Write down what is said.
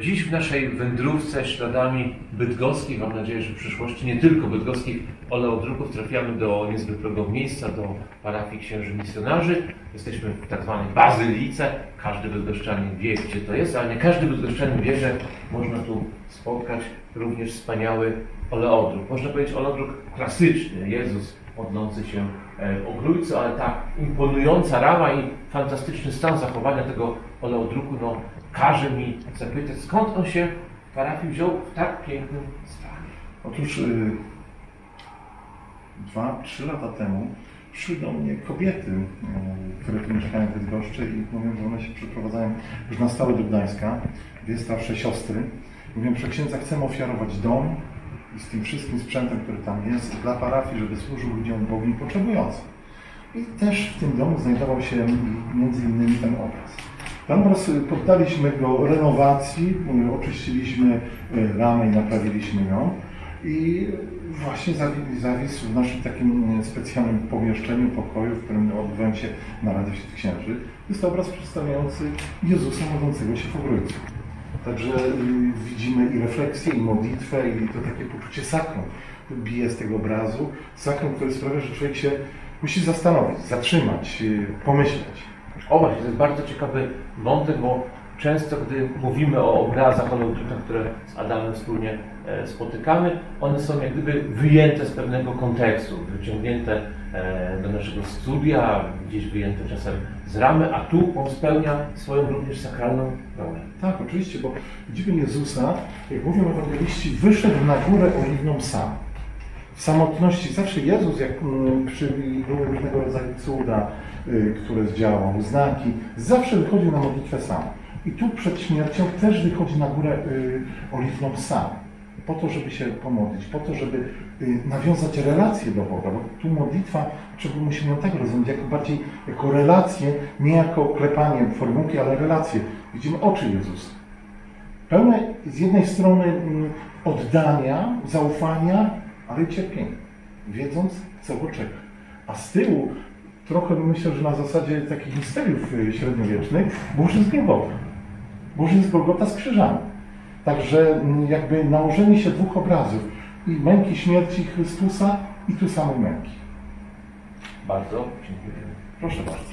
Dziś w naszej wędrówce śladami bydgoskich, mam nadzieję, że w przyszłości nie tylko bydgoskich oleodruków, trafiamy do niezwykłego miejsca, do parafii księży misjonarzy. Jesteśmy w tak zwanej bazylice. Każdy bydgoszczanin wie, gdzie to jest, ale nie każdy bydgoszczanin wie, że można tu spotkać również wspaniały oleodruk. Można powiedzieć oleodruk klasyczny. Jezus modlący się e, o Trójcu, ale ta imponująca rama i fantastyczny stan zachowania tego oleodruku, no, każe mi zapytać, skąd on się w parafii wziął w tak pięknym stanie. Otóż y, dwa, trzy lata temu przyszły do mnie kobiety, y, które tu mieszkają w Bydgoszczy i mówią, że one się przeprowadzają już na stałe do Gdańska, dwie starsze siostry. Mówią, że księdza chcemy ofiarować dom z tym wszystkim sprzętem, który tam jest, dla parafii, żeby służył ludziom Bogiem potrzebującym. I też w tym domu znajdował się między innymi ten obraz. Ten obraz y, poddaliśmy go renowacji, y, oczyściliśmy y, ramę i naprawiliśmy ją. I właśnie zawi- zawisł w naszym takim specjalnym pomieszczeniu, pokoju, w którym odbywają się narady wśród księży. Jest to obraz przedstawiający Jezusa modlącego się w obrójcu. Także y, widzimy i refleksję, i modlitwę, i to takie poczucie sakrum bije z tego obrazu. Sakrum, które sprawia, że człowiek się musi zastanowić, zatrzymać, y, pomyśleć. O właśnie, to jest bardzo ciekawy wątek, bo często gdy mówimy o obrazach oleodrukach, które z Adamem wspólnie e, spotykamy, one są jak gdyby wyjęte z pewnego kontekstu, wyciągnięte e, do naszego studia, gdzieś wyjęte czasem z ramy, a tu on spełnia swoją również sakralną rolę. Tak, oczywiście, bo widzimy Jezusa, jak mówią ewangeliści, wyszedł na górę oliwną sam. W samotności zawsze Jezus, jak mm, przy były różnego rodzaju cuda, y, które zdziałał, znaki, zawsze wychodził na modlitwę sam. I tu przed śmiercią też wychodzi na górę y, oliwną sam. Po to, żeby się pomodlić, po to, żeby y, nawiązać relację do Boga. Bo tu modlitwa, trzeba musimy tak rozumieć, jako bardziej jako relację, nie jako klepanie formułki, ale relację. Widzimy oczy Jezusa. Pełne z jednej strony mm, oddania, zaufania, ale i cierpienia, wiedząc, co go czeka. A z tyłu trochę myślę, że na zasadzie takich misteriów y, średniowiecznych, Boży z Golgota. Boży z Golgota z krzyżami. Także mm, jakby nałożenie się dwóch obrazów i męki śmierci Chrystusa i tu samej męki. Bardzo dziękuję. Proszę bardzo.